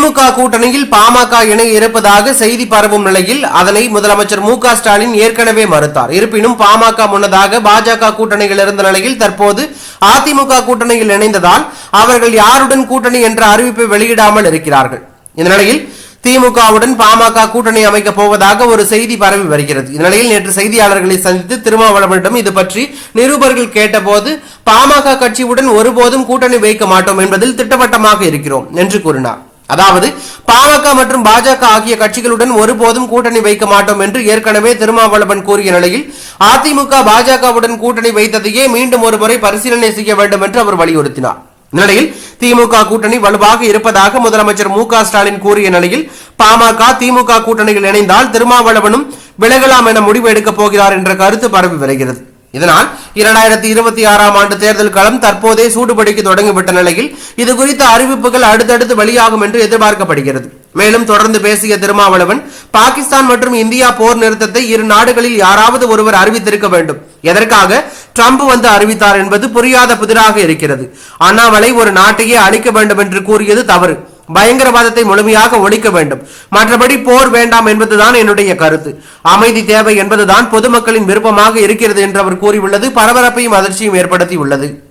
திமுக கூட்டணியில் பாமக இணைய இருப்பதாக செய்தி பரவும் நிலையில் அதனை முதலமைச்சர் மு ஸ்டாலின் ஏற்கனவே மறுத்தார். இருப்பினும் பாமக முன்னதாக பாஜக கூட்டணியில் இருந்த நிலையில் தற்போது அதிமுக கூட்டணியில் இணைந்ததால் அவர்கள் யாருடன் கூட்டணி என்ற அறிவிப்பை வெளியிடாமல் இருக்கிறார்கள். இந்த நிலையில் திமுகவுடன் பாமக கூட்டணி அமைக்கப் போவதாக ஒரு செய்தி பரவி வருகிறது. இந்நிலையில் நேற்று செய்தியாளர்களை சந்தித்து திருமாவளவனிடம் இது பற்றி நிருபர்கள் கேட்டபோது பாமக கட்சியுடன் ஒருபோதும் கூட்டணி வைக்க மாட்டோம் என்பதில் திட்டவட்டமாக இருக்கிறோம் என்று கூறினார். அதாவது பாமக மற்றும் பாஜக ஆகிய கட்சிகளுடன் ஒருபோதும் கூட்டணி வைக்க மாட்டோம் என்று ஏற்கனவே திருமாவளவன் கூறிய நிலையில் அதிமுக பாஜகவுடன் கூட்டணி வைத்ததையே மீண்டும் ஒருமுறை பரிசீலனை செய்ய வேண்டும் என்று அவர் வலியுறுத்தினார். நிலையில் திமுக கூட்டணி வலுவாக இருப்பதாக முதலமைச்சர் மு க ஸ்டாலின் கூறிய நிலையில் பாமக திமுக கூட்டணியில் இணைந்தால் திருமாவளவனும் விலகலாம் என முடிவு எடுக்கப் போகிறார் என்ற கருத்து பரவி வருகிறது. இதனால் இரண்டாயிரத்தி இருபத்தி ஆறாம் ஆண்டு தேர்தல் களம் தற்போதே சூடுபிடிக்க தொடங்கிவிட்ட நிலையில் இது குறித்த அறிவிப்புகள் அடுத்தடுத்து வெளியாகும் என்று எதிர்பார்க்கப்படுகிறது. மேலும் தொடர்ந்து பேசிய திருமாவளவன் பாகிஸ்தான் மற்றும் இந்தியா போர் நிறுத்தத்தை இரு நாடுகளில் யாராவது ஒருவர் அறிவித்திருக்க வேண்டும். எதற்காக? ட்ரம்ப் வந்து அறிவித்தார் என்பது புரியாத புதிராக இருக்கிறது. அண்ணாமலை ஒரு நாட்டையே அழிக்க வேண்டும் என்று கூறியது தவறு. பயங்கரவாதத்தை முழுமையாக ஒழிக்க வேண்டும். மற்றபடி போர் வேண்டாம் என்பதுதான் என்னுடைய கருத்து. அமைதி தேவை என்பதுதான் பொதுமக்களின் விருப்பமாக இருக்கிறது என்று அவர் கூறியுள்ளது. பரபரப்பையும் அதிர்ச்சியும் ஏற்படுத்தியுள்ளது.